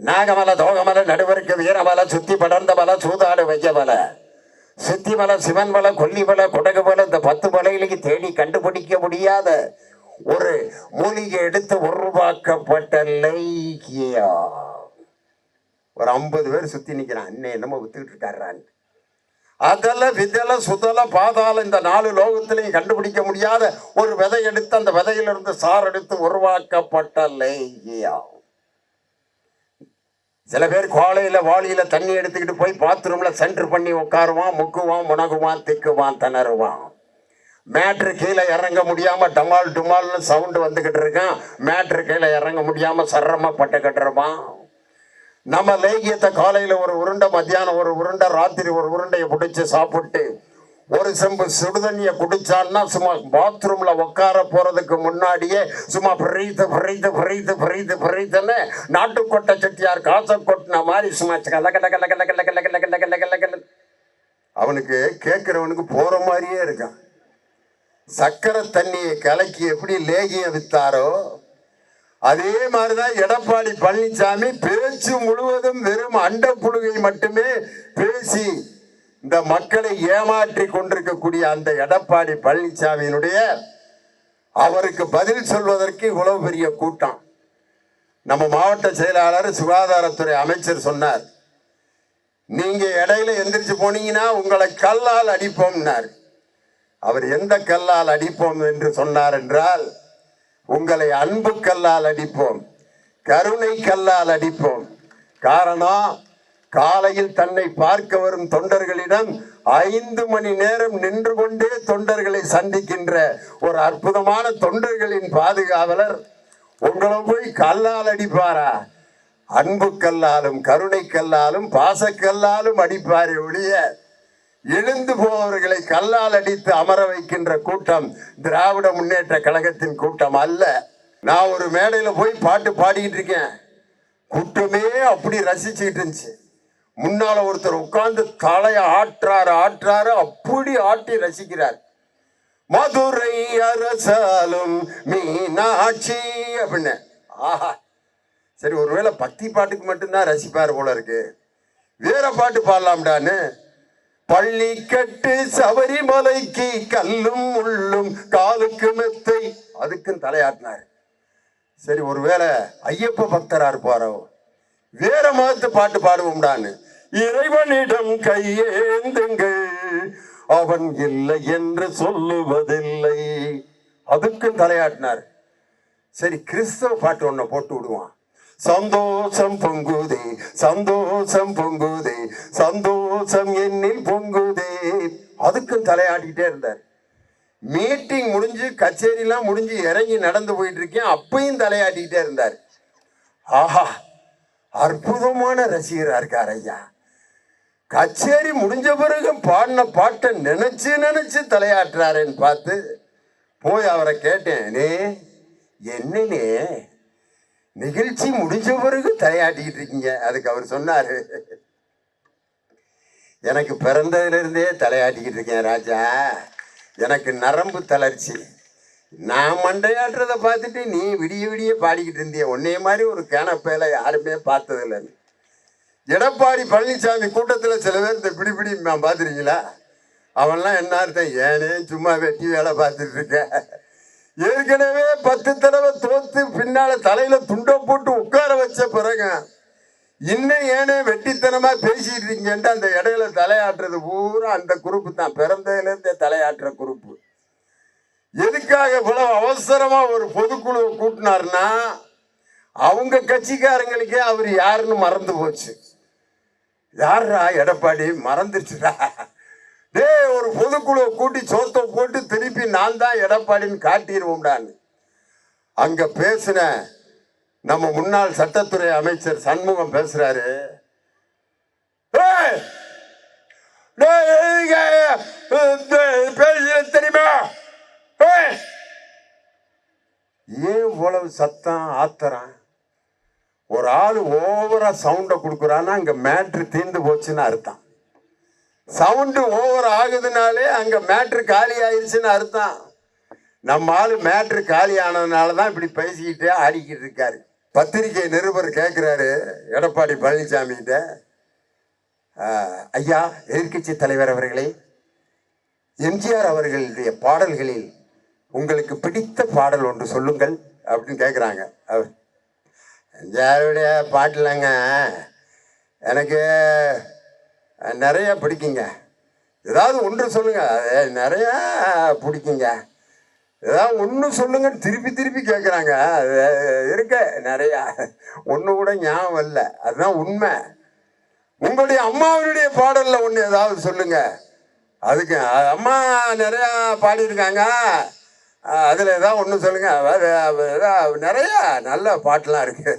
நாகமல தோகமல நடுவருக்கு வீரமல சுத்தி படர்ந்த மல சூதாடு வைக்க மல. சித்தி மல சிவன் மல கொல்லி மல குடகு மல இந்த பத்து மலைகளுக்கு தேடி கண்டுபிடிக்க முடியாத ஒரு மூலிகை எடுத்து உருவாக்கப்பட்ட லைக்கியா ஒரு ஐம்பது பேர் சுத்தி நிற்கிறான் அண்ணே என்னமோ வித்துக்கிட்டு இருக்காரான்னு அதல விதல சுதல பாதாள இந்த நாலு லோகத்திலையும் கண்டுபிடிக்க முடியாத ஒரு விதை எடுத்து அந்த விதையிலிருந்து சார் எடுத்து உருவாக்கப்பட்ட லேகியா சில பேர் கோலையில் வாளியில் தண்ணி எடுத்துக்கிட்டு போய் பாத்ரூமில் சென்டர் பண்ணி உட்காருவான் முக்குவான் முனகுவான் திக்குவான் திணறுவான். மேட்ரு கீழே இறங்க முடியாமல் டமால் டுமால்னு சவுண்டு வந்துக்கிட்டு இருக்கான். மேட்ரு கீழே இறங்க முடியாமல் சரமா பட்டு கட்டுறவான் நம்ம லேகியத்தை காலையில் ஒரு உருண்டை மத்தியானம் ஒரு உருண்டை ராத்திரி ஒரு உருண்டையை பிடிச்சி சாப்பிட்டு ஒரு செம்பு சுடுதண்ணியை குடிச்சான்னா சும்மா பாத்ரூம்ல உட்கார போறதுக்கு முன்னாடியே சும்மா பிரீத்து பிரீத்து பிரீத்து பிரீத்து பிரீத்துன்னு நாட்டுக்கொட்டை செட்டியார் காசை கொட்டின மாதிரி சும்மா கல கல கல கல கல கல கல கல கல கல அவனுக்கு கேட்கிறவனுக்கு போற மாதிரியே இருக்கான் சக்கரை தண்ணியை கலக்கி எப்படி லேகிய வித்தாரோ அதே மாதிரிதான் எடப்பாடி பழனிசாமி பேச்சு முழுவதும் வெறும் அண்ட புழுகை மட்டுமே பேசி இந்த மக்களை ஏமாற்றி கொண்டிருக்கக்கூடிய அந்த எடப்பாடி பழனிசாமியினுடைய அவருக்கு பதில் சொல்வதற்கு இவ்வளவு பெரிய கூட்டம். நம்ம மாவட்ட செயலாளர் சுகாதாரத்துறை அமைச்சர் சொன்னார் நீங்க இடையில எந்திரிச்சு போனீங்கன்னா உங்களை கல்லால் அடிப்போம்னார். அவர் எந்த கல்லால் அடிப்போம் என்று சொன்னார் என்றால் உங்களை அன்பு கல்லால் அடிப்போம் கருணை கல்லால் அடிப்போம். காரணம் காலையில் தன்னை பார்க்க வரும் தொண்டர்களிடம் ஐந்து மணி நேரம் நின்று கொண்டே தொண்டர்களை சந்திக்கின்ற ஒரு அற்புதமான தொண்டர்களின் பாதுகாவலர் உங்களை போய் கல்லால் அடிப்பாரா? அன்பு கல்லாலும் கருணை கல்லாலும் பாசக்கல்லாலும் அடிப்பாரே ஒழிய எழுந்து போவர்களை கல்லால் அடித்து அமர வைக்கின்ற கூட்டம் திராவிட முன்னேற்ற கழகத்தின் கூட்டம் அல்ல. நான் ஒரு மேடையில் போய் பாட்டு பாடிக்கிட்டு இருக்கேன். கூட்டமே அப்படி ரசிச்சுக்கிட்டு இருந்துச்சு. முன்னால ஒருத்தர் உட்கார்ந்து தலையை ஆட்டுறாரு ஆற்றாரு அப்படி ஆட்டி ரசிக்கிறார். மதுரை அரசாலும் மீனாட்சி அப்படின்னு. ஆஹா. சரி ஒருவேளை பக்தி பாட்டுக்கு மட்டும்தான் ரசிப்பார் போல இருக்கு. வேற பாட்டு பாடலாம்டான்னு. பள்ளிக்கட்டு சபரிமலைக்கு கல்லும் முள்ளும் காலுக்கு மெத்தை. அதுக்கும் தலையாட்டினார். சரி ஒருவேளை ஐயப்ப பக்தரா இருப்பாரோ? வேற மதத்து பாட்டு பாடுவோம்டான்னு. இறைவனிடம் கையேந்துங்கள் அவன் இல்லை என்று சொல்லுவதில்லை. அதுக்கும் தலையாட்டினார். சரி கிறிஸ்தவ பாட்டு ஒன்ன போட்டு விடுவான். சந்தோஷம் பொங்குதே சந்தோஷம் பொங்குதே சந்தோஷம் என்னில் பொங்குதே. அதுக்கும் தலையாட்டிக்கிட்டே இருந்தார். மீட்டிங் முடிஞ்சு கச்சேரிலாம் முடிஞ்சு இறங்கி நடந்து போயிட்டு இருக்கேன் அப்பையும் தலையாட்டிக்கிட்டே இருந்தார். ஆஹா அற்புதமான ரசிகரா இருக்கார் ஐயா. கச்சேரி முடிஞ்ச பிறகு பாடின பாட்டை நினைச்சு நினைச்சு தலையாட்டுறாருன்னு பார்த்து போய் அவரை கேட்டேன் நே என்னனே நிகழ்ச்சி முடிஞ்ச பிறகு தலையாட்டிக்கிட்டு இருக்கீங்க? அதுக்கு அவர் சொன்னார். எனக்கு பிறந்ததுலேருந்தே தலையாட்டிக்கிட்டு இருக்கேன் ராஜா. எனக்கு நரம்பு தளர்ச்சி. நான் மண்டையாட்டுறதை பார்த்துட்டு நீ விடிய விடிய பாடிக்கிட்டு இருந்திய. உன்னைய மாதிரி ஒரு கேனப்பேல யாருமே பார்த்ததில்லைன்னு. எடப்பாடி பழனிசாமி கூட்டத்தில் சில பேர் இந்த பிடிபிடி பார்த்துருக்கீங்களா அவன்லாம் என்ன அர்த்தம்? ஏனே சும்மா வெட்டி வேலை பார்த்துட்டு இருக்க. ஏற்கனவே பத்து தடவை தோத்து பின்னால தலையில துண்டை போட்டு உட்கார வச்ச பிறகு இன்னும் ஏனே வெட்டித்தனமா பேசிட்டு இருக்கீங்கன்ட்டு அந்த இடையில தலையாட்டுறது பூரா அந்த குரூப்பு தான். பிறந்ததுலேருந்தே தலையாட்டுற குரூப்பு எதுக்காக இவ்வளவு அவசரமா ஒரு பொதுக்குழுவை கூட்டினாருன்னா அவங்க கட்சிக்காரங்களுக்கே அவர் யாருன்னு மறந்து போச்சு. யாரா எடப்பாடி? மறந்துருச்சுடா. டே ஒரு பொதுக்குழுவை கூட்டி சோத்தை போட்டு திருப்பி நான் தான் எடப்பாடின்னு காட்டிடுவோம்டான்னு. அங்கே பேசின நம்ம முன்னாள் சட்டத்துறை அமைச்சர் சண்முகம் பேசுறாரு. தெரியுமா? ஏன் இவ்வளவு சத்தம் ஆத்தறான்? ஒரு ஆள் ஓவரா சவுண்டை கொடுக்குறான்னா அங்கே மேட்ரு தீர்ந்து போச்சுன்னு அர்த்தம். சவுண்டு ஓவர் ஆகுதுனாலே அங்கே மேட்ரு காலி ஆயிடுச்சுன்னு அர்த்தம். நம்ம ஆள் மேட்ரு காலி ஆனதுனால தான் இப்படி பேசிக்கிட்டே ஆடிக்கிட்டு இருக்காரு. பத்திரிகை நிருபர் கேட்குறாரு எடப்பாடி பழனிசாமி கிட்ட ஐயா எதிர்க்கட்சி தலைவர் அவர்களே எம்ஜிஆர் அவர்களுடைய பாடல்களில் உங்களுக்கு பிடித்த பாடல் ஒன்று சொல்லுங்கள் அப்படின்னு கேட்குறாங்க அவர் ஜாருடைய பாட்டுலங்க எனக்கு நிறைய பிடிக்குங்க. ஏதாவது ஒன்று சொல்லுங்கள் அது நிறையா பிடிக்குங்க. ஏதாவது ஒன்று சொல்லுங்கன்னு திருப்பி திருப்பி கேட்குறாங்க அது இருக்க நிறையா. ஒன்று கூட ஞாபகம் இல்லை. அதுதான் உண்மை. உங்களுடைய அம்மாவினுடைய பாடலில் ஒன்று ஏதாவது சொல்லுங்கள் அதுக்கு அம்மா நிறையா பாடியிருக்காங்க. அதில் ஏதாவது ஒன்று சொல்லுங்கள் வேறு ஏதாவது நிறையா நல்ல பாட்டெலாம் இருக்குது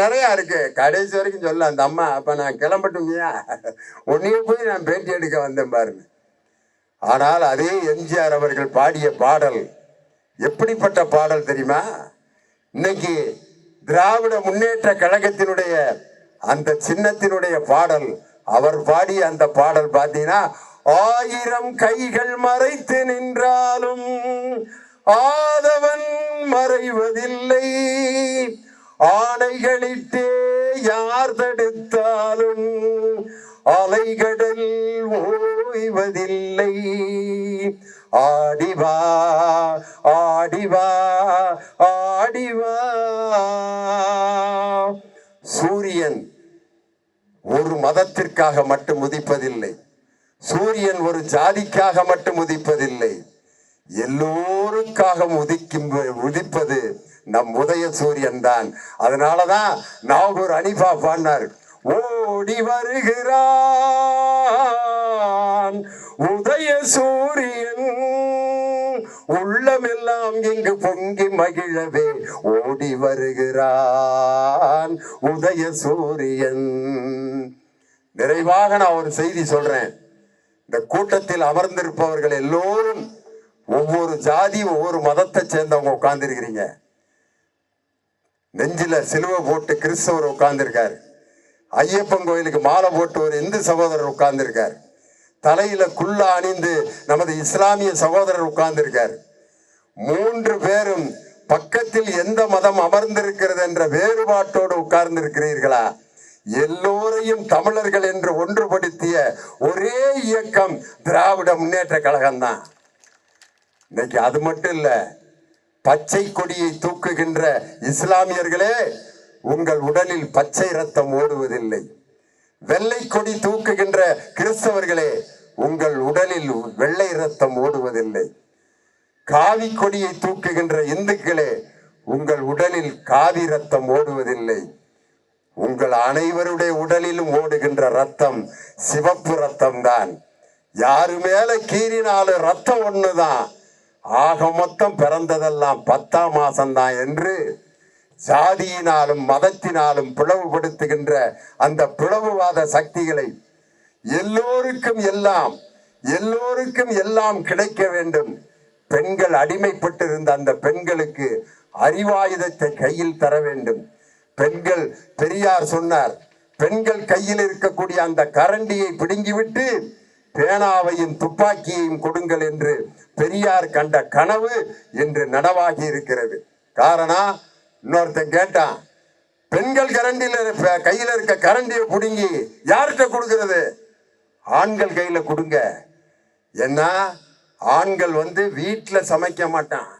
நிறையா இருக்குது கடைசி வரைக்கும் சொல்ல அந்த அம்மா அப்போ நான் கிளம்பட்டுமியா? ஒன்றையும் போய் நான் பேட்டி எடுக்க வந்தேன் பாருங்க ஆனால் அதே எம்ஜிஆர் அவர்கள் பாடிய பாடல் எப்படிப்பட்ட பாடல் தெரியுமா? இன்னைக்கு திராவிட முன்னேற்ற கழகத்தினுடைய அந்த சின்னத்தினுடைய பாடல் அவர் பாடிய அந்த பாடல் பார்த்தீங்கன்னா ஆயிரம் கைகள் மறைத்து நின்றாலும் ஆதவன் மறைவதில்லை. ஆணைகளிட்டே யார் தடுத்தாலும் அலைகடல் ஓய்வதில்லை. ஆடிவா ஆடிவா ஆடிவா. சூரியன் ஒரு மதத்திற்காக மட்டும் உதிப்பதில்லை. சூரியன் ஒரு ஜாதிக்காக மட்டும் உதிப்பதில்லை. எல்லோருக்காக உதிக்கும் உதிப்பது நம் உதய சூரியன் தான். அதனாலதான் நாகூர் அனிஃபா பாடினார் ஓடி வருகிறான் உதய சூரியன். உள்ளமெல்லாம் இங்கு பொங்கி மகிழவே. ஓடி வருகிறான் உதய சூரியன். நிறைவாக நான் ஒரு செய்தி சொல்றேன். இந்த கூட்டத்தில் அமர்ந்திருப்பவர்கள் எல்லோரும் ஒவ்வொரு ஜாதி ஒவ்வொரு மதத்தை சேர்ந்தவங்க உட்கார்ந்துருக்கிறீங்க. நெஞ்சில சிலுவை போட்டு கிறிஸ்தவர் உட்கார்ந்திருக்காரு. ஐயப்பன் கோயிலுக்கு மாலை போட்டு ஒரு இந்து சகோதரர் உட்கார்ந்துருக்கார். தலையில குல்லா அணிந்து நமது இஸ்லாமிய சகோதரர் உட்கார்ந்துருக்கார். மூன்று பேரும் பக்கத்தில் எந்த மதம் அமர்ந்திருக்கிறது என்ற வேறுபாட்டோடு உட்கார்ந்திருக்கிறீர்களா? எல்லோரையும் தமிழர்கள் என்று ஒன்றுபடுத்திய ஒரே இயக்கம் திராவிட முன்னேற்ற கழகம் தான் இன்னைக்கு அது மட்டும் இல்ல பச்சை கொடியை தூக்குகின்ற இஸ்லாமியர்களே உங்கள் உடலில் பச்சை ரத்தம் ஓடுவதில்லை. வெள்ளை கொடி தூக்குகின்ற கிறிஸ்தவர்களே உங்கள் உடலில் வெள்ளை ரத்தம் ஓடுவதில்லை. காவி கொடியை தூக்குகின்ற இந்துக்களே உங்கள் உடலில் காவி ரத்தம் ஓடுவதில்லை. உங்கள் அனைவருடைய உடலிலும் ஓடுகின்ற ரத்தம் சிவப்பு ரத்தம் தான் யாரு மேல கீறினாலும் ரத்தம் ஒண்ணுதான். ஆக மொத்தம் பிறந்ததெல்லாம் பத்தாம் மாசம்தான் என்று சாதியினாலும் மதத்தினாலும் பிளவுபடுத்துகின்ற அந்த பிளவுவாத சக்திகளை எல்லோருக்கும் எல்லாம் எல்லோருக்கும் எல்லாம் கிடைக்க வேண்டும். பெண்கள் அடிமைப்பட்டிருந்த அந்த பெண்களுக்கு அறிவாயுதத்தை கையில் தர வேண்டும். பெண்கள் பெரியார் சொன்னார் பெண்கள் கையில் இருக்கக்கூடிய அந்த கரண்டியை பிடுங்கிவிட்டு பேனாவையும் துப்பாக்கியையும் கொடுங்கள் என்று பெரியார் கண்ட கனவு என்று நனவாகி இருக்கிறது. காரணம் இன்னொருத்தன் கேட்டான் பெண்கள் கரண்டியில் கையில் இருக்க கரண்டியை பிடுங்கி யார்கிட்ட கொடுக்கிறது? ஆண்கள் கையில் கொடுங்க. ஏன்னா ஆண்கள் வந்து வீட்டில் சமைக்க மாட்டான்.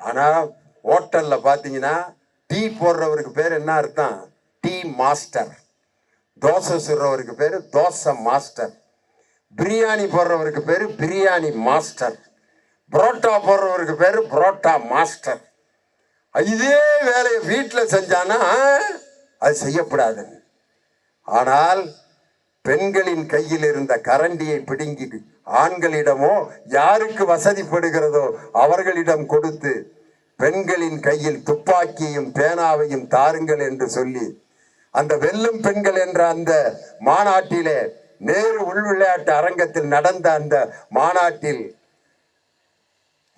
ஆனால் ஹோட்டலில் பார்த்தீங்கன்னா டீ போடுறவருக்கு பேர் என்ன அர்த்தம்? Tea master. தோசை சுடுறவருக்கு பேர் தோசை மாஸ்டர். பிரியாணி போடுறவருக்கு பேர் பிரியாணி மாஸ்டர். புரோட்டா போடுறவருக்கு பேர் புரோட்டா மாஸ்டர். இதே வேலையை வீட்டில் செஞ்சானா அது செய்யப்படாது ஆனால் பெண்களின் கையில் இருந்த கரண்டியை பிடுங்கி ஆண்களிடமோ யாருக்கு வசதிப்படுகிறதோ அவர்களிடம் கொடுத்து பெண்களின் கையில் துப்பாக்கியும் பேனாவையும் தாருங்கள் என்று சொல்லி அந்த வெல்லும் பெண்கள் என்ற அந்த மாநாட்டிலே நேரு உள் விளையாட்டு அரங்கத்தில் நடந்த அந்த மாநாட்டில்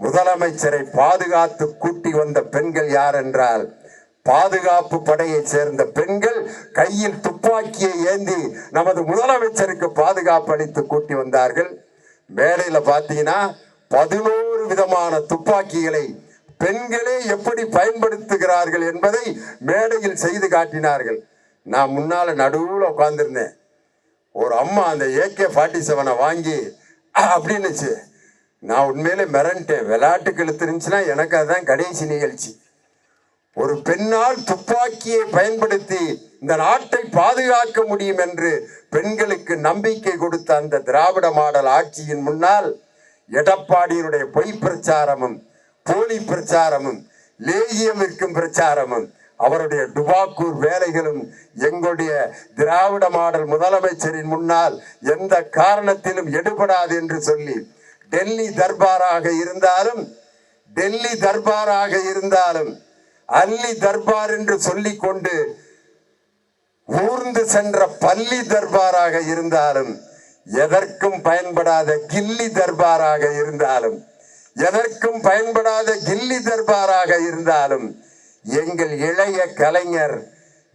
முதலமைச்சரை பாதுகாத்து கூட்டி வந்த பெண்கள் யார் என்றால் பாதுகாப்பு படையை சேர்ந்த பெண்கள் கையில் துப்பாக்கியை ஏந்தி நமது முதலமைச்சருக்கு பாதுகாப்பு அளித்து கூட்டி வந்தார்கள். மேடையில் பார்த்தீங்கன்னா பதினோரு விதமான துப்பாக்கிகளை பெண்களே எப்படி பயன்படுத்துகிறார்கள் என்பதை மேடையில் செய்து காட்டினார்கள். நான் முன்னால நடுவில் உட்காந்துருந்தேன் ஒரு அம்மா அந்த ஏகே ஃபார்ட்டி செவனை வாங்கி அப்படின்னுச்சு. நான் உண்மையிலே மிரண்டேன். விளையாட்டுக்கு இழுத்துருந்துச்சுன்னா எனக்கு அதுதான் கடைசி நிகழ்ச்சி. ஒரு பெண்ணால் துப்பாக்கியை பயன்படுத்தி இந்த நாட்டை பாதுகாக்க முடியும் என்று பெண்களுக்கு நம்பிக்கை கொடுத்த அந்த திராவிட மாடல் ஆட்சியின் முன்னால் எடப்பாடியினுடைய பொய் பிரச்சாரமும் போலி பிரச்சாரமும் லேகியம் விற்கும் பிரச்சாரமும் அவருடைய டுபாக்கூர் வேலைகளும் எங்களுடைய திராவிட மாடல் முதலமைச்சரின் முன்னால் எந்த காரணத்திலும் எடுபடாது என்று சொல்லி டெல்லி தர்பாராக இருந்தாலும் டெல்லி தர்பாராக இருந்தாலும் அல்லி தர்பார் என்று சொல்லிக் கொண்டு ஊர்ந்து சென்ற பள்ளி தர்பாராக இருந்தாலும் எதற்கும் பயன்படாத கில்லி தர்பாராக இருந்தாலும் எதற்கும் பயன்படாத கில்லி தர்பாராக இருந்தாலும் எங்கள் இளைய கலைஞர்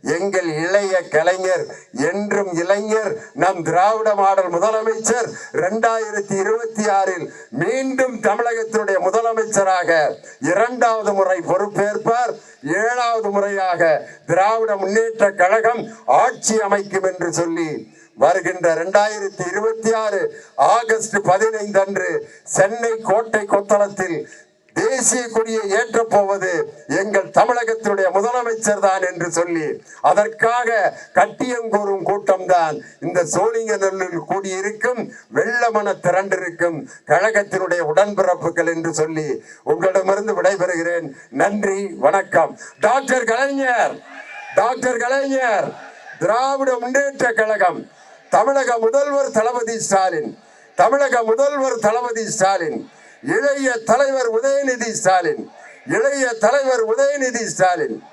எங்கள் இளைய கலைஞர் என்றும் இளைஞர் நம் திராவிட மாடல் முதலமைச்சர் இரண்டாயிரத்தி இருபத்தி ஆறில் மீண்டும் தமிழகத்தினுடைய முதலமைச்சராக இரண்டாவது முறை பொறுப்பேற்பார். ஏழாவது முறையாக திராவிட முன்னேற்ற கழகம் ஆட்சி அமைக்கும் என்று சொல்லி வருகின்ற இரண்டாயிரத்தி இருபத்தி ஆறு ஆகஸ்ட் பதினைந்து அன்று சென்னை கோட்டை கொத்தளத்தில் தேசிய கொடியை ஏற்றப் போவது எங்கள் தமிழகத்தினுடைய முதலமைச்சர் தான் என்று சொல்லி அதற்காக கட்டியங்கூறும் கூட்டம்தான் இந்த சோழிங்கநல்லூரில் கூடியிருக்கும் வெள்ளமன திரண்டிருக்கும் கழகத்தினுடைய உடன்பிறப்புகள் என்று சொல்லி உங்களிடமிருந்து விடைபெறுகிறேன். நன்றி வணக்கம். டாக்டர் கலைஞர் டாக்டர் கலைஞர் திராவிட முன்னேற்ற கழகம் தமிழக முதல்வர் தளபதி ஸ்டாலின் தமிழக முதல்வர் தளபதி ஸ்டாலின் இளைய தலைவர் உதயநிதி ஸ்டாலின். இளைய தலைவர் உதயநிதி ஸ்டாலின்.